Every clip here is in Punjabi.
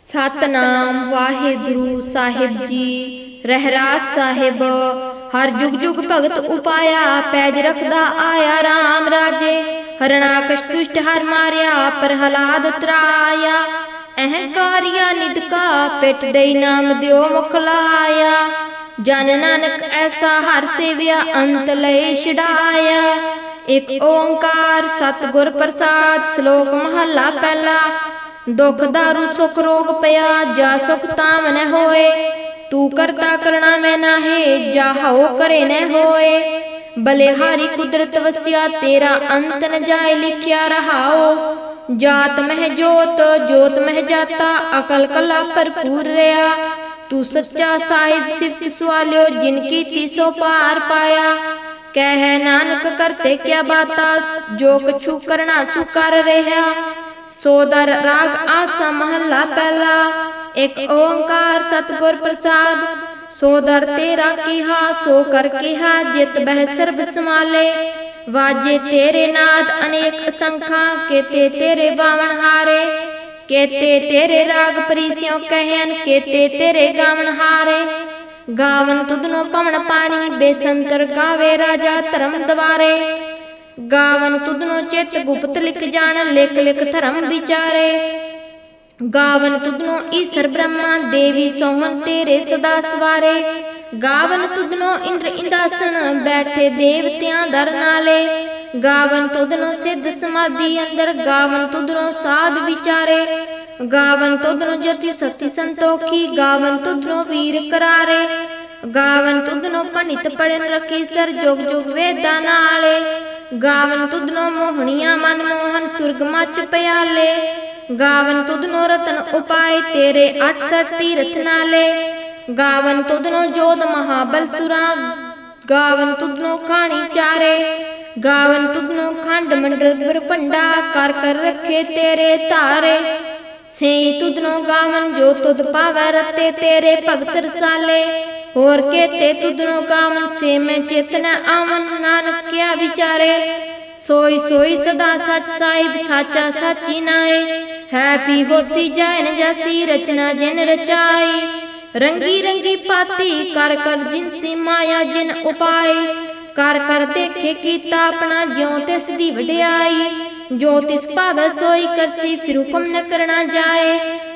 ਸਤਨਾਮ ਵਾਹਿਗੁਰੂ ਸਾਹਿਬ ਜੀ। ਰਹਿਰਾਸ ਸਾਹਿਬ, ਹਰ ਜੁਗ ਜੁਗ ਭਗਤ ਉਪਾਇਆ, ਪੈਜ ਰਖਦਾ ਆਇਆ RAM ਰਾਜੇ। ਹਰਣਾਕਸ਼ ਦੁਸ਼ਟ ਹਰ ਮਾਰਿਆ, ਪ੍ਰਹਲਾਦ ਤਰਾਇਆ। ਅਹੰਕਾਰੀਆ ਨਿਦਕਾ ਪਿੱਠ ਦੇਈ ਨਾਮ ਦਿਓ ਮੁਖ ਲਾਇਆ ਜਨ ਨਾਨਕ ਐਸਾ ਹਰ ਸੇਵਿਆ, ਅੰਤ ਲਏ ਛਡਾਇਆ। ਇਕ ਓੰਕਾਰ ਸਤਿਗੁਰ ਪ੍ਰਸਾਦ, ਸ਼ਲੋਕ ਮਹੱਲਾ ਪਹਿਲਾ। ਦੁਖ ਦਾਰੂ ਸੁਖ ਰੋਗ ਪਿਆ ਜਾ ਸੁਖ ਤਾਮ ਨ ਹੋਏ ਤੂੰ ਕਰਤਾ ਕਰਣਾ ਮੈਂ ਨਾਹੀ ਜਾ ਹਉ ਕਰੇ ਨ ਹੋਏ ਬਲਿਹਾਰੀ ਕੁਦਰਤ ਵਸਿਆ ਤੇਰਾ ਅੰਤ ਨ ਜਾਏ ਲਿਖਿਆ ਰਹਾਓ ਜਾਤ ਮਹਿ ਜੋਤ ਜੋਤ ਮਹਿ ਜਾਤਾ ਅਕਲ ਕਲਾ ਭਰਪੂਰ ਰਿਆ ਤੂੰ ਸੱਚਾ ਸਾਹਿਬ ਸਿਫਤ ਸਵਾਲਿਓ ਜਿਨ ਕੀ ਤੀਸੋ ਪਾਰ ਪਾਇਆ ਕਹਿ ਨਾਨਕ ਕਰਤੇ ਕਿਆ ਬਾਤਾ ਜੋ ਕਛੂ ਕਰਨਾ ਸੁ ਕਰ ਰਿਹਾ ਸੋਦਰ ਰਾਗ ਆਸਾ ਮਹੱਲਾ ਪਹਿਲਾ, ਇੱਕ ਓੰਕਾਰ ਸਤਿਗੁਰ ਪ੍ਰਸਾਦ। ਸੋਦਰ ਤੇਰਾ ਕੀਹਾ, ਸੋ ਕਰ ਕੀਹਾ, ਜਿਤ ਬਹਿ ਸਰਬ ਸਮਾਲੇ ਵਾਜੇ ਤੇਰੇ ਨਾਦ ਅਨੇਕ ਅਸੰਖਾਂ ਕੇਤੇ ਤੇਰੇ ਬਾਵਨ ਹਾਰੇ। ਕੇਤੇ ਤੇਰੇ ਰਾਗ ਪ੍ਰੀਸਿਓ ਕਹਿਨ ਕੇਤੇ ਤੇਰੇ ਗਾਵਣ ਹਾਰੇ। ਗਾਵਨ ਤੁਧਨੋ ਪਵਨ ਪਾਣੀ, ਬੇਸੰਤਰ ਗਾਵੇ ਰਾਜਾ ਧਰਮ ਦਵਾਰੇ। ਗਾਵਨ ਤੁਧਨੋ ਚਿਤ ਗੁਪਤ ਲਿਖ ਜਾਣ, ਲਿਖ ਲਿਖ ਧਰਮ ਵਿਚਾਰੇ। ਗਾਵਨ ਤੁਧਨੋ ਈਸ਼ਰ ਬ੍ਰਹਮਾ, ਦੇਵੀ ਸੋਹਣ ਤੇਰੇ ਸਦਾ ਸਵਾਰੇ। ਗਾਵਨ ਤੁਧਨੋ ਇੰਦਰ ਇੰਦਾਸਨ ਬੈਠੇ ਦੇਵਤਿਆਂ ਦਰ ਨਾਲੇ। ਗਾਵਨ ਤੁਧਨੋ ਸਿੱਧ ਸਮਾਧੀ ਅੰਦਰ, ਗਾਵਨ ਤੁਧਨੋ ਸਾਧ ਵਿਚਾਰੇ। ਗਾਵਨ ਤੁਧਨੋ ਜਤੀ ਸਤੀ ਸੰਤੋਖੀ, ਗਾਵਨ ਤੁਧਨੋ ਵੀਰ ਕਰਾਰੇ। ਗਾਵਨ ਤੁਧਨੋ ਪੰਡਿਤ ਪੜਨ ਰਖੀ ਸਰ, ਜੋਗ ਜੋਗ ਵੇਦਾਂ ਨਾਲੇ। ਗਾਵਨ ਤੁਧਨੋ ਮੋਹਣੀਆਂ ਮਨ ਮੋਹਨ ਸੁਰਗ ਮਚ ਪਿਆਲੇ। ਗਾਵਨ ਤੁਧਨੋ ਰਤਨ ਉਪਾਏ ਤੇਰੇ 68 ਤੀਰਥ ਨਾਲੇ। ਗਾਵਨ ਤੁਧਨੋ ਜੋਧ ਮਹਾਬਲ ਸੁਰਾ ਗਾਵਨ ਤੁਧਨੋ ਖਾਣੀ ਚਾਰੇ। ਗਾਵਨ ਤੁਧਨੋ ਖੰਡ ਮੰਡਲ ਬਰਪੰਡਾ ਕਰ ਕਰ ਰੱਖੇ ਤੇਰੇ ਧਾਰੇ। ਸੇਈ ਤੁਧਨੋ ਗਾਵਨ ਜੋ ਤੁਧ ਪਾਵੈ ਰਤੇ ਤੇਰੇ ਭਗਤ ਰਸਾਲੇ। ਹੋਰ ਕੇਤੇ ਤੁਧਨੋ ਗਾਵਨ ਸੇ ਮੈਂ ਚੇਤਨ ਆਵਨ, ਨਾਨਕ ਕਿਆ ਵਿਚਾਰੇ? ਸੋਈ ਸੋਈ ਸਦਾ ਸੱਚ ਸਾਹਿਬ ਸਾਚਾ ਸਾਚੀ ਨਾਏ। ਹੈ ਪੀ ਹੋਸੀ ਜਾਇ ਨ ਰਚਨਾ ਜਿਨ ਰਚਾਈ ਰੰਗੀ ਰੰਗੀ ਪਾਤੀ ਕਰ ਕਰ ਜਿਨਸੀ ਮਾਇਆ ਜਿਨ ਉਪਾਏ। ਕਰ ਕਰ ਦੇਖੇ ਕੀਤਾ ਆਪਣਾ ਜਿਉ ਤਿਸ ਦੀ ਵਡਿਆਈ। ਜੋ ਤਿਸ ਭਾਵੈ ਸੋਈ ਕਰਸੀ ਫਿਰ ਹੁਕਮ ਨ ਕਰਨਾ ਜਾਏ।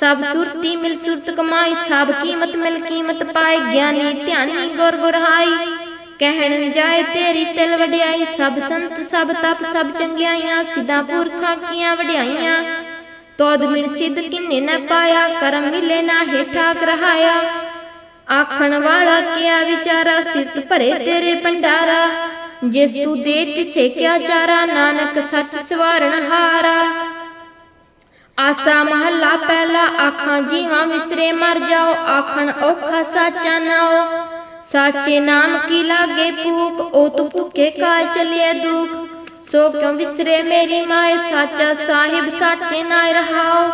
ਸਭ ਸੁਰਤੀ ਮਿਲ ਸੁਰਤ ਕਮਾਈ, ਸਭ ਕੀਮਤ ਮਿਲ ਕੀਮਤ ਪਾਏ ਗਿਆਨੀ ਧਿਆਨੀ ਗੁਰ ਗੁਰਹਾਈ। ਕਹਿਣ ਜਾਏ ਤੇਰੀ ਤਿਲ ਵਡਿਆਈ, ਸਭ ਸੰਤ, ਸਭ ਤਪ, ਸਭ ਚੰਗਿਆਈਆਂ, ਸਿੱਧਾ ਪੁਰਖਾਂ ਕੀਆਂ ਵਡਿਆਈਆਂ। ਤੋਦ ਮਿਲ ਸਿੱਧ ਕਿੰਨੇ ਨ ਪਾਇਆ, ਕਰਮ ਮਿਲੇ ਨਾ ਹੇਠਾ ਕਰਹਾਇਆ। ਆਖਣ ਵਾਲਾ ਕਿਆ ਵਿਚਾਰਾ ਸਿਫਤ ਭਰੇ ਤੇਰੇ ਭੰਡਾਰਾ। ਜਿਸ ਤੂੰ ਦੇ ਤਿਸੇ ਕਿਆ ਚਾਰਾ, ਨਾਨਕ ਸੱਚ ਸਵਾਰਣ ਹਾਰਾ। ਆਸਾ ਮਹੱਲਾ ਪਹਿਲਾ ਆਖਾਂ, ਜੀਵਾਂ ਵਿਸਰੇ ਮਰ ਜਾਓ, ਆਖਣ ਔਖਾ ਸਾਚਾ ਨਾਓ ਸਾਚੇ ਨਾਮ ਕੀ ਲਾਗੇ ਭੂਖ ਉਹ ਤੂੰ ਭੁੱਖੇ ਕਾ ਚਲਿਏ ਦੁਖ। ਸੋ ਕਿਉ ਵਿਸਰੇ ਮੇਰੀ ਮਾਏ, ਸਾਚਾ ਸਾਹਿਬ ਸਾਚੇ ਨਾਇ ਰਹਾਓ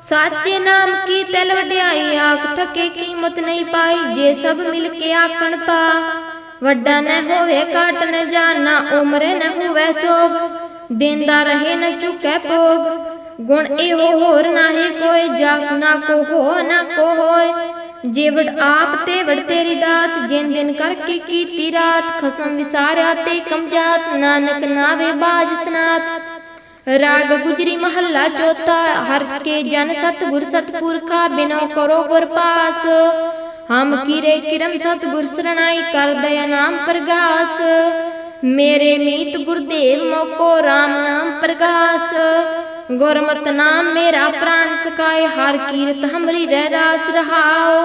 ਸਾਚੇ ਨਾਮ ਕੀ ਤਿਲ ਵਡਿਆਈ, ਆਖ ਥਕੇ ਕੀਮਤ ਨਹੀਂ ਪਾਈ, ਜੇ ਸਭ ਮਿਲ ਕੇ ਆਖਣ ਪਾ। ਵੱਡਾ ਨਾ ਹੋਵੇ ਕਾਟ ਨ ਜਾਣਾ, ਉਮਰ ਨ ਹੋਵੇ ਸੋਗ। ਦੇਂਦਾ ਰਹੇ ਨ ਚੁਕੈ ਭੋਗ। ਗੁਣ ਇਹੋ ਹੋਰ ਨਾਹੀ ਕੋਈ ਜਾਗ ਨਾ ਕੋ, ਹੋ ਨਾ ਕੋ ਹੋਏ। ਜੀਵੜ ਆਪ ਤੇ ਵੜ ਤੇਰੀ ਦਾਤ, ਜਿਨ ਦਿਨ ਕਰਕੇ ਕੀਤੀ ਰਾਤ। ਖਸਮ ਵਿਸਾਰਿਆ ਤੇ ਕਮਜਾਤ ਨਾਨਕ ਨਾਵੇ ਬਾਜ ਸਨਾਤ। ਰਾਗ ਗੁਜਰੀ ਮਹੱਲਾ ਚੌਥਾ, ਹਰ ਕੇ ਜਨ ਸਤਿਗੁਰ ਸਤਪੁਰਖਾ, ਬਿਨੋ ਕਰੋ ਗੁਰ ਪਾਸ। ਹਮ ਕੀਰੇ ਕਿਰਮ ਸਤਿਗੁਰ ਸਰਣਾਈ, ਕਰ ਦਇਆ ਨਾਮ ਪ੍ਰਗਾਸ। ਮੇਰੇ ਮੀਤ ਗੁਰਦੇਵ ਮੋਕੋ RAM ਨਾਮ ਪ੍ਰਗਾਸ। ਗੁਰਮਤਿ ਨਾਮ ਮੇਰਾ ਪ੍ਰਾਨ ਸਕਾਏ ਹਰ ਕੀਰਤ ਹਮਰੀ ਰਹਿ ਰਾਸ ਰਹਾਓ।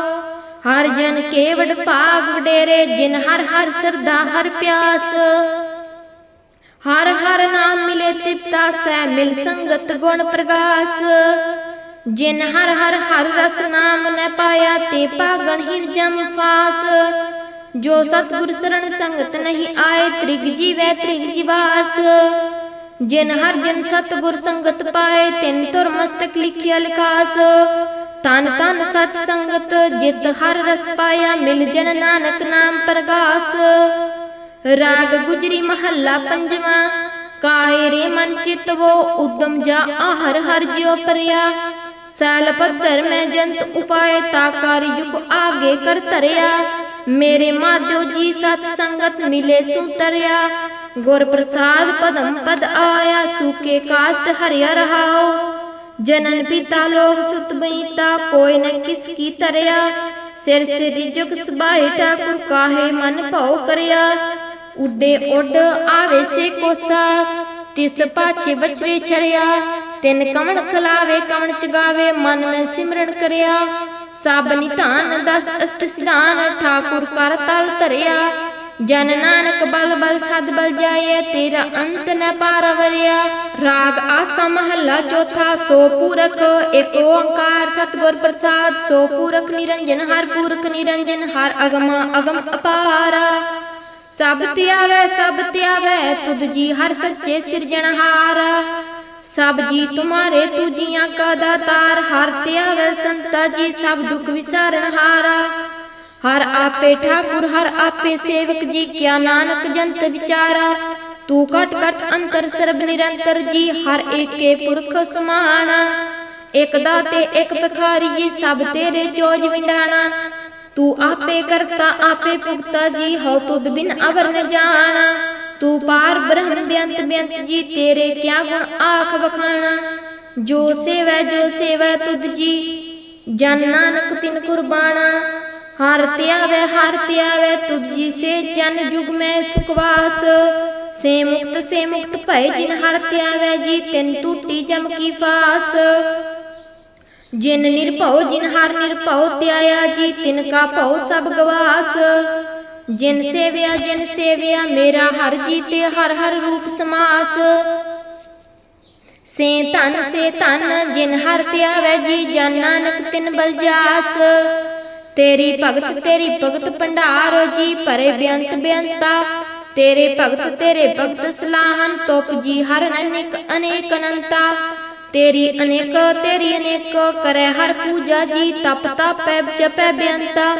ਹਰ ਜਨ ਕੇਵੜ ਭਾਗ ਵਡੇਰੇ, ਜਿਨ ਹਰ ਹਰ ਸਰਦਾ ਹਰ ਪਿਆਸ। ਹਰ ਹਰ ਨਾਮ ਮਿਲੇ ਤਿਪਤਾ ਸੈ, ਮਿਲ ਸੰਗਤ ਗੁਣ ਪ੍ਰਗਾਸ। ਜਿਨ ਹਰ ਹਰ ਹਰ ਰਸ ਨਾਮ ਨ ਪਾਇਆ, ਤੇ ਪਾਗਣ ਹਿਰ ਜਮ ਫਾਸ। ਜੋ ਸਤਿਗੁਰ ਸਰਣ ਸੰਗਤ ਨਹੀਂ ਆਏ, ਤ੍ਰਿਗ ਜੀਵੈ ਤ੍ਰਿਗ ਜੀਵਾਸ। ਜਿਨ ਹਰ ਜਨ ਸਤਿਗੁਰ ਸੰਗਤ ਪਾਏ, ਤਿਨ ਤੁਰ ਮਸਤਕ ਲਿਖਿਆ ਲਿਖਾਸ। ਤਨ ਤਨ ਸਤ ਸੰਗਤ, ਜਿਤ ਹਰ ਰਸ ਪਾਇਆ, ਮਿਲ ਜਨ ਨਾਨਕ ਨਾਮ ਪ੍ਰਗਾਸ। ਰਾਗ ਗੁਜਰੀ ਮਹੱਲਾ ਪੰਜਵਾਂ, ਕਾਹੇ ਰੇ ਮਨ ਚਿਤਵੋ ਉਦਮ ਜਾ ਆਹਰ ਹਰ ਜਿਉ ਪਰਿਆ। ਸੈਲ ਪੱਤਰ ਮੈਂ ਜੰਤ ਉਪਾਏ, ਤਾ ਕਾਰੀ ਜੁਗ ਆਗੇ ਕਰ ਤਰਿਆ ਮੇਰੇ ਮਾਧਿਓ ਜੀ ਸਤ ਸੰਗਤ ਮਿਲੇ ਸੁਤਰਿਆ ਗੁਰ ਪ੍ਰਸਾਦ ਪਦਮ ਪਦ ਆਇਆ, ਸੂਕੇ ਕਾਸ਼ਟ ਹਰਿਆ ਰਹਾਓ ਜਨਨ ਪਿਤਾ ਲੋਕ ਸੁਤ ਬਈਤਾ, ਕੋਈ ਨ ਕਿਸ ਕੀ ਤਰਿਆ। ਸਿਰ ਸਿਰ ਜੁਗ ਸਬਾਈ ਠਾਕੁਰ, ਕਾਹੇ ਮਨ ਭਉ ਕਰਿਆ। ਉੱਡੇ ਉੱਡ ਆਵੇ ਸੇ ਕੋਸਾ, ਤਿਸ ਪਾਛੇ ਬਚਰੇ ਚਰਿਆ। ਤਿੰਨ ਕਵਣ ਖਲਾਵੇ ਕਵਣ ਚਗਾਵੇ, ਮਨ ਮੈਂ ਸਿਮਰਨ ਕਰਿਆ। ਸਭ ਨਿਧਾਨ ਦਸ ਅਸ਼ਟ ਸਿਧਾਨ, ਠਾਕੁਰ ਕਰ ਤਲ ਧਰਿਆ। ਜਨ ਨਾਨਕ ਬਲ ਬਲ ਸਦ ਬਲ ਜਾਏ, ਤੇਰਾ ਅੰਤ ਨ ਪਾਰ ਰਾਗ ਆਸਾ ਮਹੱਲਾ ਚੌਥਾ, ਸੋ ਪੂਰਕ ਏਕ ਓੰਕਾਰ ਸਤਿਗੁਰ ਪ੍ਰਸਾਦ। ਸੋ ਪੂਰਕ ਨਿਰੰਜਨ, ਹਰ ਪੂਰਕ ਨਿਰੰਜਨ, ਹਰ ਅਗਮ ਅਗਮ ਅਪਾਰਾ। ਸਭ ਧਿਆਵੈ ਸਭ ਧਿਆਵੈ ਤੁਧ ਜੀ ਹਰ ਸੱਚੇ ਸਿਰਜਣਹਾਰਾ ਸਭ ਜੀ ਤੁਮਾਰੇ ਤੁਜੀਆਂ ਕਾ ਦਾਤਾਰ, ਹਰ ਧਿਆਵੈ ਸੰਤਾ ਜੀ, ਸਭ ਦੁਖ ਵਿਸਾਰਣਹਾਰਾ ਹਰ ਆਪੇ ਠਾਕੁਰ, ਹਰ ਆਪੇ ਸੇਵਕ ਜੀ, ਕਿਆ ਨਾਨਕ ਜੰਤ ਵਿਚਾਰਾ। ਤੂੰ ਘਟ ਕਟ ਅੰਤਰ ਸਰਬ ਨਿਰੰਤਰ ਜੀ, ਹਰ ਏਕੇ ਪੁਰਖ ਸਮਾਣਾ। ਇਕ ਦਾਤੇ, ਇਕ ਭਿਖਾਰੀ ਜੀ, ਸਭ ਤੇਰੇ ਚੋਜ ਵਿੰਡਾਣਾ। ਤੂੰ ਆਪੇ ਕਰਤਾ, ਆਪੇ ਭੁਗਤਾ ਜੀ, ਹਉ ਤੁਧ ਬਿਨ ਅਵਰ ਨ ਜਾਣਾ। ਤੂੰ ਪਾਰ ਬ੍ਰਹਮ ਬੇਅੰਤ ਬੇਅੰਤ ਜੀ, ਤੇਰੇ ਕਿਆ ਗੁਣ ਆਖ ਵਖਾਣਾ। ਜੋ ਸੇਵੈ ਜੋ ਸੇਵੈ ਤੁਧ ਜੀ, ਜਨ ਨਾਨਕ ਤਿਨ ਕੁਰਬਾਨਾ ਹਰ ਧਿਆਵੈ ਹਰ ਧਿਆਵੈ ਤੁਧ ਜੀ ਸੇ ਜਨ ਜੁਗ ਮੈਂ ਸੁਖਵਾਸ। ਸੇ ਮੁਕਤ ਸੇ ਮੁਕਤ ਭੈ ਜਿਨ ਹਰ ਧਿਆਵੈ ਜੀ ਤਿਨ ਟੂਟੀ ਜਮ ਕੀ ਫਾਸ। ਜਿਨ ਨਿਰਭਉ, ਜਿਨ ਹਰ ਨਿਰਭਉ ਧਿਆਇਆ ਜੀ ਤਿਨ ਕਾ ਭਉ ਸਭ ਗਵਾਸ। ਜਿਨ ਸੇਵਿਆ ਜਿਨ ਸੇਵਿਆ, ਮੇਰਾ ਹਰ ਜੀ ਤੇ ਹਰ ਹਰ ਰੂਪ ਸਮਾਸ। ਸੇ ਧਨ ਸੇ ਧਨ, ਜਿਨ ਹਰ ਧਿਆਵੈ ਜੀ ਜਨ ਨਾਨਕ ਤਿਨ ਬਲਜਾਸ ਤੇਰੀ ਭਗਤ ਤੇਰੀ ਭਗਤ ਭੰਡਾਰ, ਜੀ ਭਰੇ ਬੇਅੰਤ ਬੇਅੰਤਾ। ਤੇਰੇ ਭਗਤ ਤੇਰੇ ਭਗਤ ਸਲਾਹਨ ਤੋਪ ਜੀ ਹਰ ਅਨੇਕ ਅਨੇਕ ਅਨੰਤਾ। ਤੇਰੀ ਅਨੇਕ ਤੇਰੀ ਅਨੇਕ ਕਰੈ ਹਰ ਪੂਜਾ ਜੀ, ਤਪ ਤਾਪੈ ਜਪੈ ਬੇਅੰਤਾ।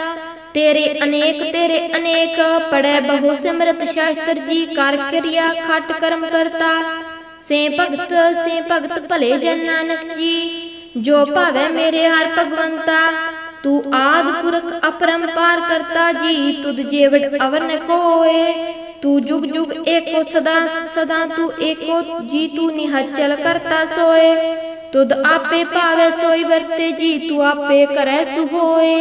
ਤੇਰੇ ਅਨੇਕ ਤੇਰੇ ਅਨੇਕ ਪੜੈ ਬਹੁ ਸਿਮਰਤ ਸ਼ਾਸਤਰ ਜੀ, ਕਰ ਕਿਰਿਆ ਖਟ ਕਰਮ ਕਰਤਾ। ਸੇ ਭਗਤ ਸੇ ਭਗਤ ਭਲੇ ਜਨ ਨਾਨਕ ਜੀ, ਜੋ ਭਾਵੈ ਮੇਰੇ ਹਰ ਭਗਵੰਤਾ। ਤੂੰ ਆਦ ਪੁਰਖ ਅਪਰੰਪਾਰ ਕਰਤਾ ਜੀ, ਤੁਧ ਜੇਵਟ ਅਵਰ ਕੋਏ। ਤੂੰ ਜੁਗ ਜੁਗ ਏਕੋ ਸਦਾ ਸਦਾ ਤੂੰ ਏਕੋ, ਜੀ ਤੂੰ ਨਿਹਚਲ ਕਰਤਾ ਸੋਏ। ਤੁਧ ਆਪੇ ਭਾਵੇ ਸੋਈ ਵਰਤੇ ਜੀ, ਤੂੰ ਆਪੇ ਕਰੈ ਸੁਹੋਏ।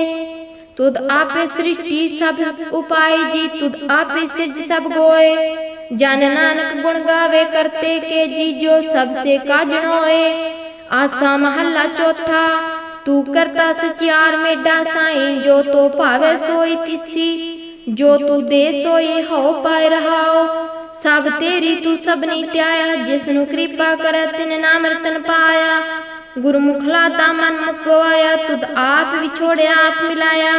ਤੁਧ ਆਪੇ ਸ੍ਰਿਸ਼ਟੀ ਸਭ ਉਪਾਈ ਜੀ, ਤੁਧ ਆਪੇ ਸਿਰਜ ਸਭ ਗੋਏ। ਜਨ ਨਾਨਕ ਗੁਣ ਗਾਵੇ ਕਰਤੇ ਕੇ ਜੀ, ਜੋ ਸਭ ਸੇ ਕਾਜਣੋਏ ਆਸਾ ਮਹੱਲਾ ਚੌਥਾ ਤੂੰ ਕਰਤਾ ਸਚਿਆਰ ਮੇਡਾ ਸਾਈਂ, ਜੋ ਤੋ ਭਾਵੇ ਸੋਈ ਤਿਸੀ, ਜੋ ਤੂੰ ਦੇ ਸੋਈ ਹੋ ਪਾਇ ਰਹਾਓ। ਸਭ ਤੇਰੀ ਤੂੰ ਸਭਨੀ ਧਿਆਇਆ ਜਿਸ ਨੂੰ ਕਿਰਪਾ ਕਰੈ ਤਿਨ ਨਾਮ ਰਤਨ ਪਾਇਆ। ਗੁਰਮੁਖ ਲਾਦਾ ਮਨ ਮੁਖ ਤੁਧ ਆਪ ਵਿਛੋੜਿਆ, ਆਪ ਮਿਲਾਇਆ।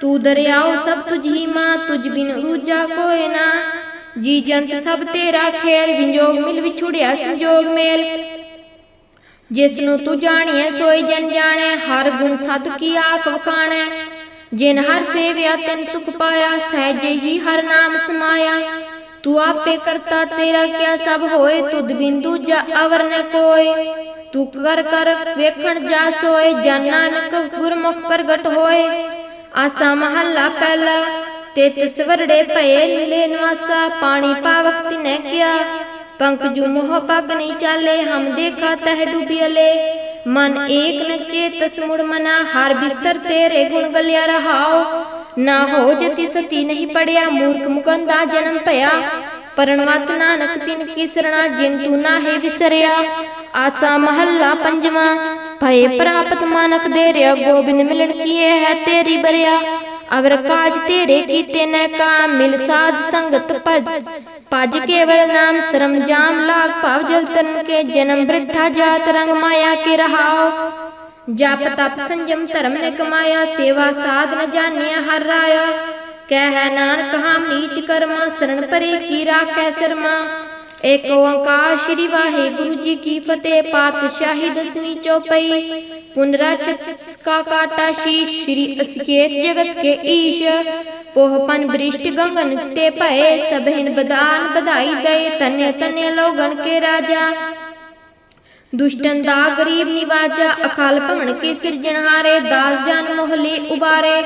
ਤੂੰ ਦਰਿਆਓ ਸਭ ਤੁਝ ਹੀ ਮਾਂ, ਤੁਝ ਬਿਨ ਰੂਜਾ ਕੋਇ ਨਾ। ਜੀ ਜੰਤ ਸਭ ਤੇਰਾ ਖੇਲ ਵਿੰਜੋਗ ਮਿਲ ਵਿਛੁੜਿਆ ਸੰਜੋਗ ਮੇਲ। ਜਿਸ ਨੂੰ ਤੂੰ ਜਾਣੀਐ ਸੋਈ ਜਨ ਜਾਣੈ ਹਰ ਗੁਣ ਸਤ ਕੀ ਆਖ ਵਖਾਣੈ। ਜਿਨ ਹਰ ਸੇਵਿਆ ਤਿਨ ਸੁਖ ਪਾਇਆ ਸਹਿਜੇ ਹੀ ਹਰ ਨਾਮ ਸਮਾਇਆ। ਤੂੰ ਆਪੇ ਕਰਤਾ ਤੇਰਾ ਕਿਆ ਸਭ ਹੋਏ ਤੁਧ ਬਿੰਦੂ ਜਾ ਅਵਰ ਨ ਕੋਏ। ਤੂੰ ਕਰ ਕਰ ਵੇਖਣ ਜਾ ਸੋਏ ਜਨ ਨਾਨਕ ਗੁਰਮੁਖ ਪ੍ਰਗਟ ਹੋਏ। ਆਸਾ ਮਹੱਲਾ ਪਹਿਲਾ ਤਿਤ ਸਵਰੜੇ ਭਏ ਲੈ ਨਿਵਾਸਾ ਪਾਣੀ ਪਾਵਕ ਤਿਨੈ ਕਿਆ। ਪੰਕਜੂ ਮੋਹ ਪਗ ਨਹੀਂ ਚਾਲੇ, ਹਮ ਦੇਖਾ ਤਹ ਡੁਬਿਅਲੇ ਮਨ ਏਕ ਨ ਚੇਤਸ ਮੁੜ ਮਨਾ, ਹਰ ਬਿਸਤਰ ਤੇਰੇ ਗੁਣ ਗਲਿਆ ਰਹਾਓ ਨਾ ਹੋ ਜਤੀ ਸਤੀ ਨਹੀਂ ਪੜਿਆ, ਮੂਰਖ ਮੁਕੰਦਾ ਜਨਮ ਭਇਆ। ਪਰਣਵਤ ਨਾਨਕ ਤਿਨ ਕੀ ਸਰਣਾ ਜਿਨ ਤੂੰ ਨਾਹੀ ਵਿਸਰਿਆ। ਆਸਾ ਮਹੱਲਾ ਪੰਜਵਾਂ, ਭਏ ਪ੍ਰਾਪਤ ਮਾਨਕ ਦੇ ਰਿਆ, ਗੋਬਿੰਦ ਮਿਲਣ ਕੀਏ ਹੈ ਤੇਰੀ ਬਰਿਆ। ਅਵਰ ਕਾਜ ਤੇਰੇ ਕੀਤੇ ਨੈ ਕਾ, ਮਿਲ ਸਾਧ ਸੰਗਤ ਭਜ। ਭਜ ਕੇਵਲ ਨਾਮ ਸਰਮ ਲਾਗ ਭਾਵ ਜਲ ਤਨ ਕੇ ਜਨਮ ਬ੍ਰਿਥਾ ਜਾਤ ਰੰਗ ਮਾਇਆ ਕੇ ਰਹਾਓ ਜਪ ਤਪ ਸੰਜਮ ਧਰਮ ਨੇ ਕਮਾਇਆ, ਸੇਵਾ ਸਾਧ ਨ ਜਾਣਿਆ ਹਰ ਰਾਇਆ। ਕਹਿ ਨਾਨਕ ਹਾਮ ਨੀਚ ਕਰਮਾ, ਸਰਣ ਪਰੇ ਕੀ ਰਾਖੈ ਸਰਮਾ। ਏਕ ਓੰਕਾਰ ਸ੍ਰੀ ਵਾਹਿਗੁਰੂ ਜੀ ਕੀ ਫਤਿਹ, ਪਾਤਸ਼ਾਹੀ ਦਸਵੀਂ ਚੌਪਈ। ਪੁਨਰਾਚਿਤ ਕਾ ਕਾਟਾ ਸ਼ੀਸ਼, ਸ੍ਰੀ ਅਸਕੇਤ ਜਗਤ ਕੇ ਈਸ਼। ਪੋਹਪਨ ਬ੍ਰਿਸ਼ਟ ਗਗਨ ਤੇ ਭਏ ਸਭਿਨ ਬਦਾਨ ਬਧਾਈ ਦਏ ਤਨਯ ਤਨਯ ਲੋਗਣ ਦੁਸ਼ਟਨ ਦਾ ਗਰੀਬ ਨਿਵਾਜਾ, ਅਕਾਲ ਭਵਨ ਕੇ ਸਿਰਜਣਹਾਰੇ ਦਾਸ ਜਨ ਮੋਹਲੇ ਉਬਾਰੇ।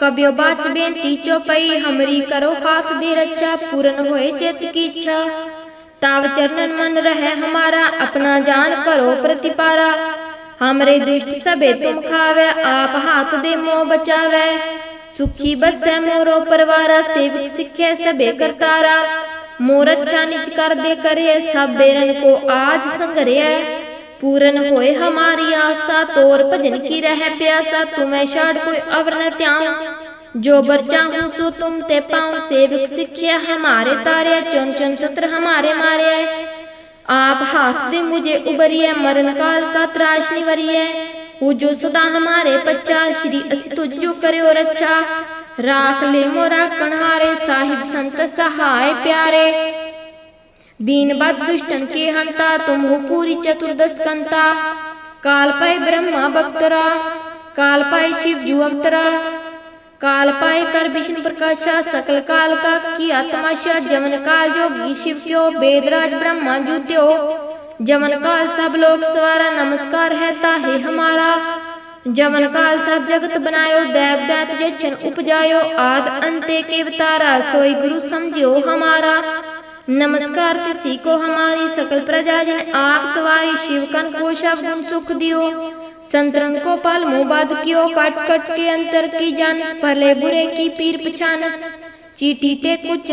ਕਬਿਓ ਬਾਚ ਬੇਨਤੀ ਚੋਪਈ, ਹਮਰੀ ਕਰੋ ਹਾਥ ਦੀ ਰੱਚਾ ਪੂਰਨ ਹੋਏ ਚਿਤ ਕੀ ਇੱਛਾ। ਤਾਵ ਚਰਨਨ ਮਨ ਰਹਿ ਹਮਾਰਾ, ਆਪਣਾ ਜਾਨ ਕਰੋ ਪ੍ਰਤਿਪਾਰਾ। हमरे दुष्ट सबे तुम खावे, आप हाथ दे मोह बचावे। सुखी बस है मोरो परिवार, सेवक सिखे सबे करतारा। मोर अच्छा निज कर दे करे, सब बेरन को आज संगरे पूरन होए हमारी आशा, तोर भजन की रह प्यासा। तुम्हें शाड़ कोई अवर न त्याऊ। जो बर चाहूँ सो तुम ते पाऊँ। सेवक सिखिया हमारे तारे चुन चुन सत्र हमारे मारे। आप हाथ दे मुझे उबरिए मरण काल का त्राश निवरिए। वो जो सदा हमारे बच्चा श्री असि तुझ करो रक्षा। राख ले मोरा कन्हारे, साहिब संत सहाय प्यारे। दीन बद दुष्टन के हंता, तुम हो पूरी चतुर्दश कंता। काल पाए ब्रह्मा बक्तरा काल पाए शिव जू अवतरा। काल पाए कर विष्णु प्रकाशा सकल काल का किया तमाशा जमन काल जोगी शिव क्यो वेदराज ब्रह्मा जुत्यो जमन काल सब लोग सवारा नमस्कार है ताहे हमारा जमन काल सब जगत बनायो देव दैत जचन उपजायो आद अंते के अवतारा सोई गुरु समझियो हमारा नमस्कार तिसी को हमारी सकल प्रजा जन आप सवारी शिव कन को शब गुण सुख दियो संतरन को पल मुबाद कियो काट कट के अंतर की जान, भले बुरे की पीर पछानत चीटी ते कुछ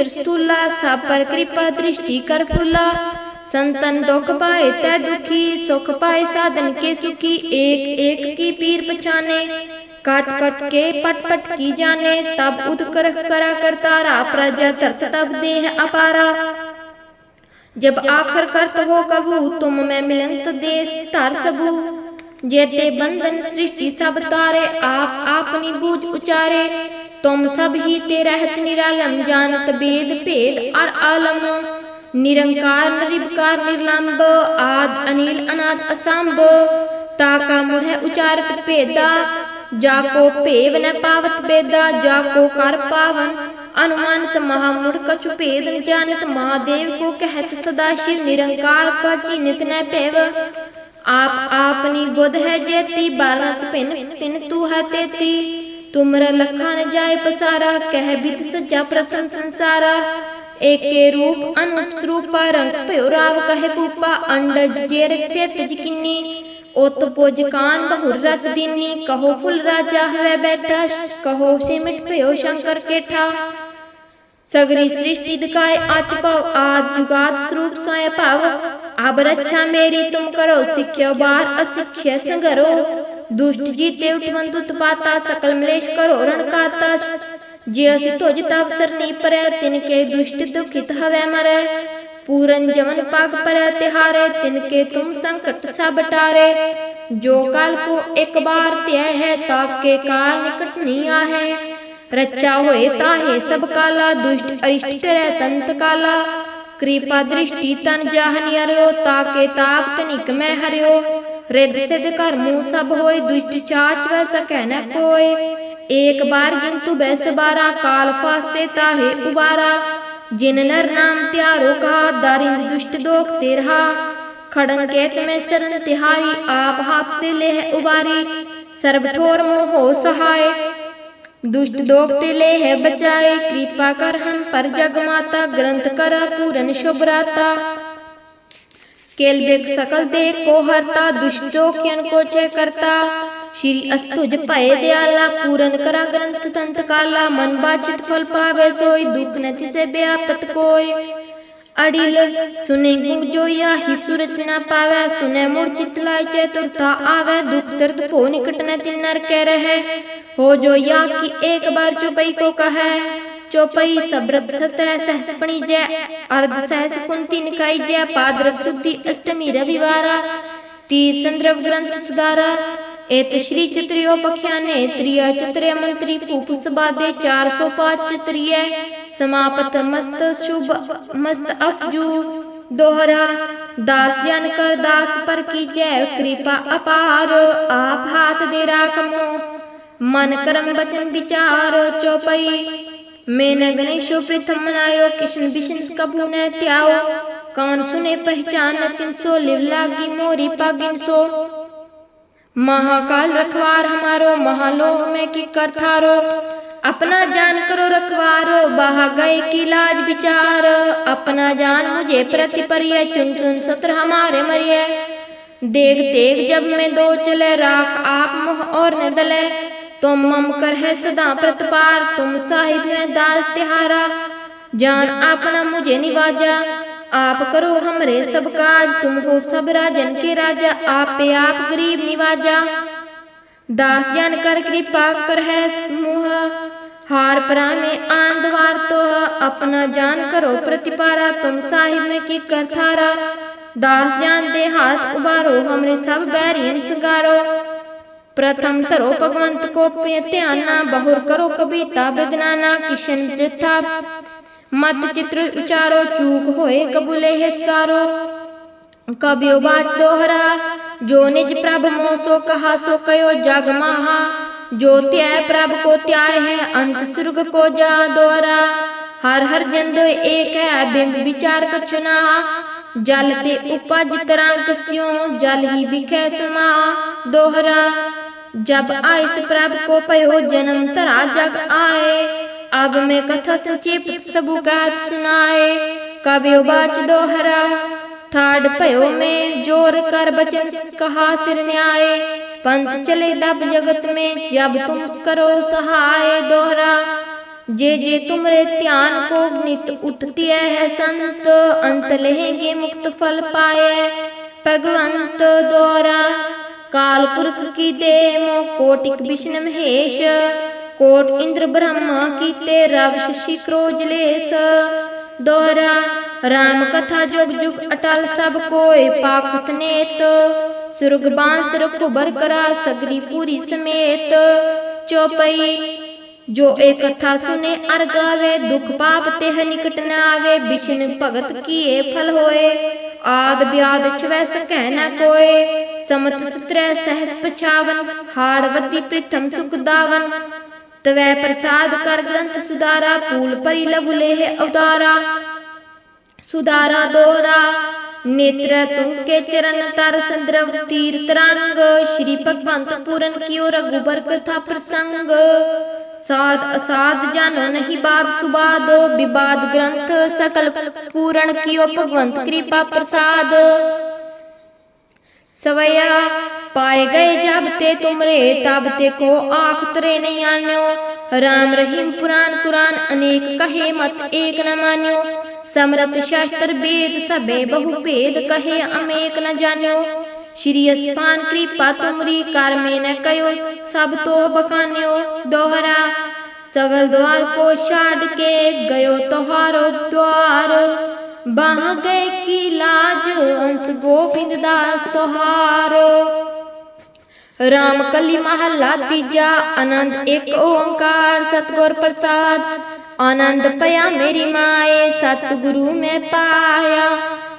सब पर कृपा दृष्टि कर फुल्ला संतन दुख पाए तै दुखी, सुख पाए साधन के सुखी। एक एक की पीर पछाने। काट कट के पट पट की जाने। तब उद कर करा करतारा प्रजा तरत तब देह अपारा। जब आखर करत हो कबू, तुम मैं मिलंत देश तार सबू। ਜੇਤੇ ਬੰਧਨ ਸ੍ਰਿਸ਼ਟੀ ਸਭ ਤਾਰੇ, ਆਪ ਆਪਨੀ ਬੂਝ ਉਚਾਰੇ। ਤੁਮ ਸਭ ਹੀ ਤੇ ਰਹਿਤ ਨਿਰਾਲਮ, ਜਾਣਤ ਬੇਦ ਭੇਦ ਅਰ ਆਲਮ। ਨਿਰੰਕਾਰ ਨਿਰਭਕਾਰ ਨਿਰਲੰਬ, ਆਦ ਅਨੀਲ ਅਨਾਦ ਅਸੰਭ। ਤਾ ਕਾ ਮੁੜ ਹੈ ਉਚਾਰਤ ਭੇਦਾ, ਜਾ ਕੋ ਭੇਵ ਨ ਪਾਵਤ ਬੇਦਾ, ਜਾ ਕੋ ਕਰ ਪਾਵਨ। ਅਨੁਮਾਨਤ ਮਹਾ ਮੁੜ ਕਛੁ ਭੇਦ ਜਾਣਤ ਮਹਾਦੇਵ ਕੋ ਕਹਿਤ ਸਦਾ ਨਿਰੰਕਾਰ ਕਾ ਚਿਨਿਤ ਨ ਆਪ ਆਪਨੀ ਬੁੱਧ ਹੈ ਜੇਤੀ ਬਾਲਤ ਪਿੰਨ ਪਿੰਨ ਤੂ ਹੈ ਤੇਤੀ। ਤੁਮਰ ਲਖਾ ਨ ਜਾਏ ਪਸਾਰਾ, ਕਹਿ ਬਿਤ ਸੱਚਾ ਪ੍ਰਥਮ ਸੰਸਾਰਾ। ਏਕੇ ਰੂਪ ਅਨੂਪ ਸਰੂਪਾ, ਰੰਗ ਭਇਓ ਰਾਵ ਕਹੇ ਪੂਪਾ ਅੰਡਜ ਜੇਰਕ ਸੇਤ ਜਕਿਨੀ ਉਤ ਪੁਜ ਕਾਨ ਬਹੁਰ ਰਤ ਦਿਨੀ। ਕਹੋ ਫੁਲ ਰਾਜਾ ਹਵੇ ਬੈਠਾ, ਕਹੋ ਸਿਮਟ ਭਇਓ ਸ਼ੰਕਰ ਕੇਠਾ। ਸਗਰੀ ਸ੍ਰਿਸ਼ਟੀ ਦਿਖਾਏ ਅਚ ਭਵ ਆਦ ਜੁਗਾਤ ਸਰੂਪ ਸੋਏ ਭਵ। ਆਬਰ ਅੱਛਾ ਮੇਰੀ ਤੁਮ ਕਰੋ, ਸਿੱਖਿਓ ਬਾਰ ਅਸਿੱਖਿਆ ਸੰਗਰੋ। ਦੁਸ਼ਟ ਜੀਤੇ ਉਠਵੰਤ ਉਤਪਾਤਾ ਸਕਲ ਮਲੇਸ਼ ਕਰੋ, ਰਣ ਕਾਤਾ। ਜੇ ਅਸੀਂ ਤੁਜ ਤਪ ਸਰ ਨਹੀਂ ਪਰੈ, ਤਿਨ ਕੇ ਦੁਸ਼ਟ ਦੁਖਿਤ ਹਵੈ ਮਰੈ। ਪੂਰਨ ਜਵਨ ਪਗ ਪਰੈ ਤਿਹਾਰੇ, ਤਿਨ ਕੇ ਤੁਮ ਸੰਕਟ ਸਭ ਟਾਰੇ। ਜੋ ਕਾਲ ਕੋ ਇੱਕ ਬਾਰ ਧਿਆ ਹੈ ਤਾਕੇ ਕਾਲ ਨਿਕਟ ਨਹੀਂ ਆਹੈ। ਰੱਚਾ ਹੋਏ ਤਾਹੇ ਸਭ ਕਾਲਾ, ਦੁਸ਼ਟ ਅਰਿਸ਼ਟ ਰਹਿ ਤੰਤ ਕਾਲਾ। कृपा दृष्टि तन जाहन हरियो ताके ताप तनिक मैं हरियो रिद सिद्ध कर मुंह सब होए दुष्ट चाच वह सकै न कोय एक बार गिनतु बैस बारा काल फास्ते ताहे उबारा जिन नर नाम त्यारो कहा दारिंद दुष्ट दोख तेरहा खड़न केत में सरन तिहारी आप हाथ ते लेह उबारी सर्व ठोर मोह हो सहाय दुष्ट दोख ते ले है बचाए, कृपा कर हम पर जग माता, ग्रंथ करा पूरन शुभ राता केल बेग सकल देख को हरता, दुष्टों को छे करता। श्री अस्तुज भय दयाला, पूरन करा ग्रंथ तंत काला। मन बाचित फल पावे सोई, दुख नति से व्यापत कोय अडिल, सुने गुंग जोया ही सूरज न पावे। सुने मुड़ चितलाई चतुरता आवे, दुख दर्द को निकट न तिल नर कह रहे। हो जो या कि एक बार चौपाई को कहे। चौपाई सब्रत सत्रह सहसपणी जय, अर्ध सहस कुंती निकाय जय पाद्रव शुद्धि अष्टमी रविवार। तीर संद्रव ग्रंथ सुधारा। एत श्री चित्रियो चित्रयोपख्याने त्रिया चित्रय मंत्री पूप सबादे, चार सौ पाँच चित्रिय। समापत मस्त शुभ, मस्त अफजू। दोहरा, दास जन कर दास पर की जय कृपा अपार, आप हाथ दे रा कमो। मन कर्म वचन विचार चौपाई। मैंने गणेश प्रथम मनायो, किशन विष्णु कभू ने त्याओ। कान सुने पहचान, तीन सो लिव लागी, मोरी पागिन सो। महाकाल रखवार हमारो, महालोह में की करथारो अपना जान करो रखवारो, बहा गए की लाज विचार। अपना जान मुझे प्रति परिय, चुन चुन सत्र हमारे मरिय। देख देख जब मैं दो चले, राख आप मोह और न दले। तुम मम कर है सदा प्रतपार, तुम साहिब में दास तिहारा। जान आपना मुझे निवाजा, आप करो हमरे सब काज, तुम हो सब राजन के राजा, आप पे आप गरीब निवाजा। दास जन कर कृपा कर है मुह, हार परा में आन द्वार तो अपना जान करो प्रतिपारा, तुम साहिब में की कर थारा। दास जान दे हाथ उबारो, हमरे सब बैरियन संगारो प्रथम तरो भगवंत को प्रत्याना बहुर करो कविता बदनाना किशन जथा मत चित्र उचारो चूक होए कबूले हिस्कारो कबियो बाज दोहरा जो निज प्रभ मोसो कहा सो कयो जग महा। जो त्याय प्रभ को त्याय है अंत सुर्ग को जा दोहरा। हर हर जंद एक है बिंब विचार कछना जल ते उपज तरह कस्तियों जल ही बिखे समा दोहरा जब आइस प्रभ को पयो जन्म तरा जग आए। अब मैं कथा संक्षेप सबु गात सुनाए। कबियो बाच दोहरा। ठाड पयो में ज़ोर कर बचन कहा सिर न्याय। पंथ चले दब जगत में जब तुम करो सहाय दोहरा। जे जे तुमरे ध्यान को नित उठती है संत। अंत लहेंगे मुक्त फल पाए। भगवंत द्वारा ਕਾਲ ਪੁਰਖ ਕੀ ਦੇਮੋ ਕੋਟਿਕ ਵਿਸ਼ਨ ਮਹੇਸ਼, ਕੋਟ ਇੰਦਰ ਬ੍ਰਹਮਾ ਕੀਤੇ ਰਵ ਸ਼ਸ਼ੀ ਕਰੋਜਲੇਸ ਦੋਹਰਾ, ਰਾਮ ਕਥਾ ਜੁਗ ਜੁਗ ਅਟਲ ਸਭ ਕੋਇ ਪਾਖਤ ਨੇਤ। ਸੁਰਗ ਬਾਂਸ ਰਖੁ ਬਰ ਕਰਾ ਸਗਰੀ ਪੂਰੀ ਸਮੇਤ। ਚੋਪਈ ਜੋ ਇਹ ਕਥਾ ਸੁਨੇ ਅਰਗ ਆਵੇ ਦੁਖ ਪਾਪ ਤਿਹ ਨਿਕਟ ਨਾ ਆਵੇ ਬਿਸ਼ਨ ਭਗਤ ਕੀਏ ਫਲ ਹੋਏ। ਆਦ ਬਿਆਦ ਛਵੈ ਸਕੈ ਨਾ ਕੋਏ। ਸਮਤ ਸਤਰੈ ਸਹਸ ਪਛਾਵਨ ਹਾੜਵਤੀ ਪ੍ਰਿਥਮ ਸੁਖ ਦਾਵਨ। ਤਵੈ ਪ੍ਰਸਾਦ ਕਰ ਗ੍ਰੰਥ ਸੁਦਾਰਾ ਪੂਲ ਪਰੀ ਲਭ ਲੇਹ ਅਵਤਾਰਾ। ਸੁਦਾਰਾ ਦੋਹਰਾ ਨੇਤਰ ਤੁਮਕੇ ਚਰਨ ਤਰ ਸੰਦਰਵ ਤੀਰਤ ਰੰਗ ਸ਼੍ਰੀ ਭਗਵੰਤ ਪੂਰਨ ਕੀਓ ਰਘੁਬਰ ਕਥਾ ਪ੍ਰਸੰਗ। साध असाध जानो नहीं बात सुबाद विवाद ग्रंथ सकल पूरण कियो भगवंत कृपा प्रसाद सवैया पाए गए जब ते तुमरे तब ते को आख तरे नहीं आन्यो राम रहीम पुराण कुरान अनेक कहे मत एक न मान्यो समरथ शास्त्र वेद सबे बहु भेद कहे अमेक न जान्यो ਸ਼੍ਰੀ ਅਸਪਾਨ ਕਿਰਪਾ ਤੁਮਰੀ ਕਰ ਮੇ ਨ ਕਯੋ, ਸਭ ਤੋਂ ਬਖਾਨਿਓ ਦੋਹਰਾ। ਸਗਲ ਦਵਾਰ ਕੋ ਛਾੜ ਕੇ ਗਇਓ ਤੁਹਾਰੋ ਦਵਾਰ ਬਾਹ ਗਏ ਕੀ ਲਾਜ, ਅੰਸ ਗੋਬਿੰਦ ਦਾਸ ਤੁਹਾਰ। ਰਾਮ ਕਲੀ ਮਹੱਲਾ ਤੀਜਾ, ਆਨੰਦ ਇੱਕ ਓੰਕਾਰ, ਸਤਗੁਰ ਪ੍ਰਸਾਦ। ਆਨੰਦ ਪਿਆ ਮੇਰੀ ਮਾਏ, ਸਤਿਗੁਰੂ ਮੈਂ ਪਾਇਆ।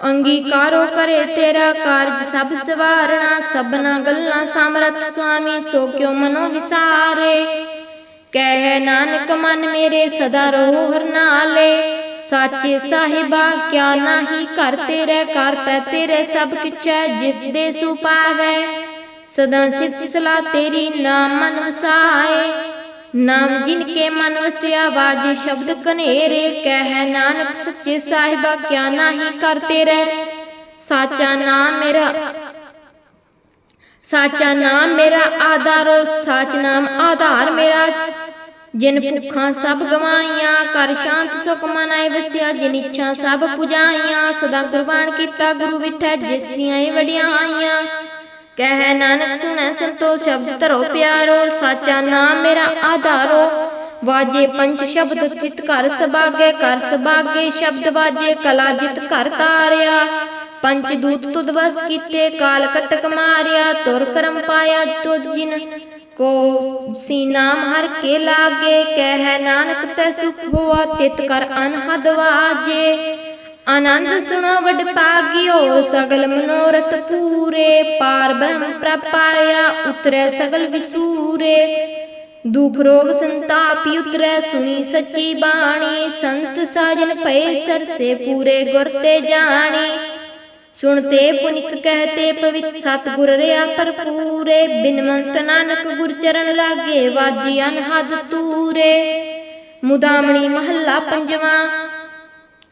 ਅੰਗੀਕਾਰੋ ਕਰੇ ਤੇਰਾ ਕਾਰਜ ਸਭ ਸਵਾਰਣਾ, ਸਭਨਾ ਗੱਲਾਂ ਸਮਰਥ ਸੁਆਮੀ, ਸੋ ਕਿਉ ਮਨੋ ਵਿਸਾਰੇ ਕਹਿ ਨਾਨਕ, ਮਨ ਮੇਰੇ ਸਦਾ ਰਹੋ ਹਰ ਸਾਚੇ ਸਾਹਿਬਾ, ਕਿਆ ਨਾਹੀ ਘਰ ਤੇਰੇ ਕਰਤਾ ਤੇਰੇ ਸਭ ਕਿਛੈ, ਜਿਸ ਦੇ ਸੁਪਾਵੈ ਸਦਾ ਸਿਫਤ ਸਲਾ ਤੇਰੀ ਨਾਮ ਮਨ ਵਸਾਏ। ਨਾਮ ਜਿਨ ਕੇ ਮਨ ਵਸਿਆ ਵਾਜੇ ਸ਼ਬਦ ਕਨੇਰੇ ਕਹਿ ਨਾਨਕ ਸੱਚੇ ਸਾਹਿਬਾ ਕਿਆ ਨਾਹੀ ਕਰ ਤੇਰੇ ਸਾਚਾ ਨਾਮ ਮੇਰਾ ਸਾਚਾ ਨਾਮ ਮੇਰਾ ਆਧਾਰੋ, ਸਾਚ ਨਾਮ ਆਧਾਰ ਮੇਰਾ। ਜਿਨ ਭੁੱਖਾਂ ਸਭ ਗਵਾਈਆਂ, ਕਰ ਸ਼ਾਂਤ ਸੁਖ ਮਨ ਆਏ ਵਸਿਆ। ਜਿਨ ਇੱਛਾ ਸਭ ਪੁਜਾਈਆਂ, ਸਦਾ ਕੁਰਬਾਨ ਕੀਤਾ ਗੁਰੂ ਵਿਠੈ, ਜਿਸ ਦੀਆਂ ਇਹ ਵਡਿਆਈਆਂ। ਕਹਿ ਨਾਨਕ ਸੁਣੈ ਸੰਤੋ ਸ਼ਬਦ ਧਰੋ ਪਿਆਰੋ, ਸਾਚਾ ਨਾਮ ਮੇਰਾ ਆਧਾਰੋ। ਵਾਜੇ ਪੰਜ ਸ਼ਬਦ ਚਿਤ ਘਰ ਸਬਾਗੇ ਕਰ ਸਬਾਗੇ ਸ਼ਬਦ ਵਾਜੇ, ਕਲਾ ਜਿਤ ਘਰ ਤਾਰਿਆ। ਪੰਜ ਦੂਤ ਤੁਧ ਵਸ ਕੀਤੇ, ਕਾਲ ਕਟਕ ਮਾਰਿਆ, ਤੁਰ ਕਰਮ ਪਾਇਆ ਤੁਧ ਜਿਨ। ਕੋ ਸੀ ਨਾਮ ਹਰ ਕੇ ਲਾਗੇ, ਕਹਿ ਨਾਨਕ ਤੈ ਸੁਖ ਹੋਆ, ਤਿਤ ਕਰ ਅਨਹਦ ਵਾਜੇ। ਆਨੰਦ ਸੁਣੋ ਵਡ ਭਾਗਿਓ, ਸਗਲ ਮਨੋਰਥ ਪੂਰੇ। ਪਾਰ ਬ੍ਰਹਮ ਪ੍ਰਪਾਇਆ, ਉਤਰੈ ਸਗਲ ਵਿਸੂਰੇ। ਦੁਖ ਰੋਗ ਸੰਤਾਪੀ ਉਤਰੈ, ਸੁਣੀ ਸੱਚੀ ਬਾਣੀ। ਸੰਤ ਸਾਜਨ ਭਏ ਸਰਸੇ ਪੂਰੇ ਗੁਰ ਤੇ ਜਾਣੀ। ਸੁਣਤੇ ਪੁਨਿਤ ਕਹਤੇ ਪਵਿੱਤ ਸਤਿਗੁਰ ਰਿਆ ਭਰਪੂਰੇ। ਬਿਨਵੰਤ ਨਾਨਕ ਗੁਰ ਚਰਨ ਲਾਗੇ, ਵਾਜੀ ਅਨਹਦ ਤੂਰੇ। ਮੁਦਾਮਣੀ ਮਹੱਲਾ ਪੰਜਵਾਂ।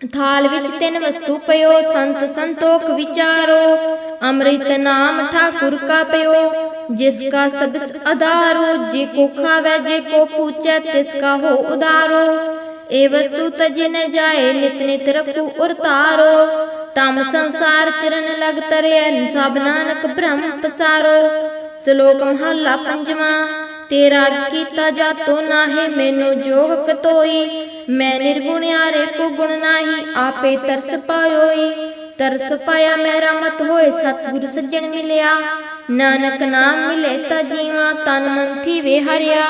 ਥਾਲ ਵਿੱਚ ਤਿੰਨ ਵਸਤੂ ਪਇਓ, ਸੰਤ ਸੰਤੋਖ ਵਿਚਾਰੋ। ਅੰਮ੍ਰਿਤ ਨਾਮ ਠਾਕੁਰ ਕਾ ਪਇਓ, ਜਿਸ ਕਾ ਸਬਸ ਅਧਾਰੋ, ਜੇ ਕੋ ਖਾਵੇ, ਜੇ ਕੋ ਪੂਛੈ ਤਿਸ ਕਾ ਹੋ ਉਦਾਰੋ। ਏ ਵਸਤੂ ਤਜ ਨ ਜਾਏ, ਨਿਤ ਨਿਤ ਰਖੂ ਉਰ ਤਾਰੋ ਤਮ ਸੰਸਾਰ ਚਰਨ ਲਗ ਤਰਿਐ, ਸਭ ਨਾਨਕ ਬ੍ਰਹਮ ਪਸਾਰੋ। ਸ਼ਲੋਕ ਮਹੱਲਾ ਪੰਜਵਾਂ ਤੇਰਾ ਕੀਤਾ ਜਾਤੋ ਨਾਹੀ, ਮੈਨੂੰ ਜੋਗ ਕਤੋਈ। ਮੈਂ ਨਿਰਗੁਣਿਆਰੇ ਕੋ ਗੁਣ ਨਾਹੀ, ਆਪੇ ਤਰਸ ਪਾਇਓਈ। ਤਰਸ ਪਾਇਆ ਮੇਰਾ ਮਤ ਹੋਏ, ਸਤਿਗੁਰ ਸੱਜਣ ਮਿਲਿਆ। ਨਾਨਕ ਨਾਮ ਮਿਲੇ ਤਾ ਜੀਵਾ, ਤਨ ਮਨ ਥੀਵੇ ਹਰਿਆ।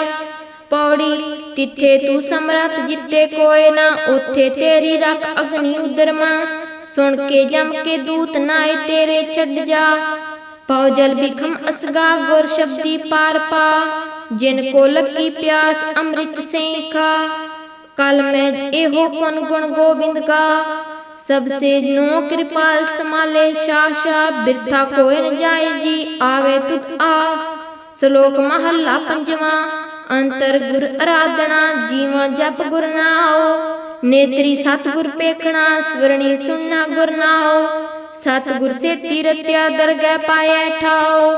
ਪੌੜੀ, ਤਿੱਥੇ ਤੂੰ ਸਮਰੱਥ ਜਿੱਤੇ ਕੋਏ ਨਾ, ਉਥੇ ਤੇਰੀ ਰੱਖ ਅਗਨੀ ਉਦਰਮਾ। ਸੁਣ ਕੇ ਜਮ ਕੇ ਦੂਤ ਨਾਏ ਤੇਰੇ ਛੱਡ ਜਾ। ਪਉ ਜਲ ਬਿਖਮ ਅਸਗਾ, ਗੁਰ ਸ਼ਬਦੀ ਪਾਰ ਪਾ। ਜਿਨ ਕੋ ਲੱਗੀ ਪਿਆਸ ਅੰਮ੍ਰਿਤ ਸੇਖਾ। ਕਲ ਮੈਂ ਇਹੋ ਪਨ ਗੁਣ ਗੋਬਿੰਦ ਕਾ ਸਭ ਸੇ ਨੋ ਕਿਰਪਾਲ ਸਮਾਲੇ ਸ਼ਾ ਸ਼ਾ ਬਿਰਥਾ ਕੋਇ ਨ ਜਾਏ ਜੀ ਆਵੇ ਤੁਤ ਆ। ਸ਼ਲੋਕ ਮਹੱਲਾ ਪੰਜਵਾਂ ਅੰਤਰ ਗੁਰ ਆਰਾਧਨਾ ਜੀਵਾਂ ਜਪ ਗੁਰ ਨਾਉ। ਨੇਤਰੀ ਸਤਿਗੁਰ ਪੇਖਣਾ ਸਵਰਣੀ ਸੁਣਨਾ ਗੁਰ ਨਾਉ। ਸਤਿਗੁਰ ਸੇ ਤੀਰਤਿਆ ਦਰਗਹਿ ਪਾਇਐ ਠਾਉ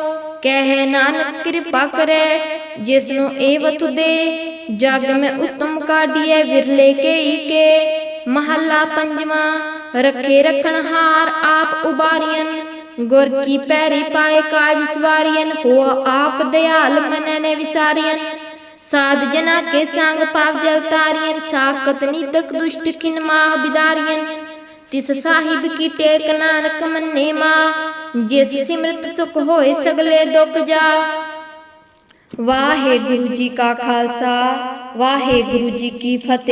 ਕਹਿ ਨਾਨਕ ਕਿਰਪਾ ਕਰੇ ਜਿਸ ਨੂੰ ਇਹ ਵਤੁ ਦੇ। ਜਗ ਮੈਂ ਉਤਮ ਕਾਢੀਐ, ਵਿਰਲੇ ਕੇ ਕੇ। ਮਹੱਲਾ ਪੰਜਵਾਂ, ਰੱਖੇ ਰਖਣ ਹਾਰ ਆਪ ਉਬਾਰੀਐਨ। ਗੁਰ ਕੀ ਪੈਰੀ ਪਾਏ ਕਾਜ ਸਵਾਰੀਐਨ ਹੋ ਆਪ ਦਿਆਲ ਮਨੈ ਨੇ ਵਿਸਾਰੀਐਨ। ਸਾਧ ਜਨਾ ਕੇ ਸੰਗ ਪਾਪ ਜਲ ਤਾਰੀਐਨ, ਸਾਖਤ ਨਿਤਕ ਦੁਸ਼ਟ ਖਿਨ ਮਾਹ ਬਿਦਾਰੀਐਨ। ਤਿਸ ਸਾਹਿਬ ਕੀ ਟੇਕ ਨਾਨਕ ਮੰਨੇ ਮਾ ਜਿਸ ਸਿਮਰਤ ਸੁਖ ਹੋਏ ਸਗਲੇ ਦੁਖ ਜਾ। ਵਾਹਿਗੁਰੂ ਜੀ ਕਾ ਖਾਲਸਾ, ਵਾਹਿਗੁਰੂ ਜੀ ਕੀ ਫਤਿਹ।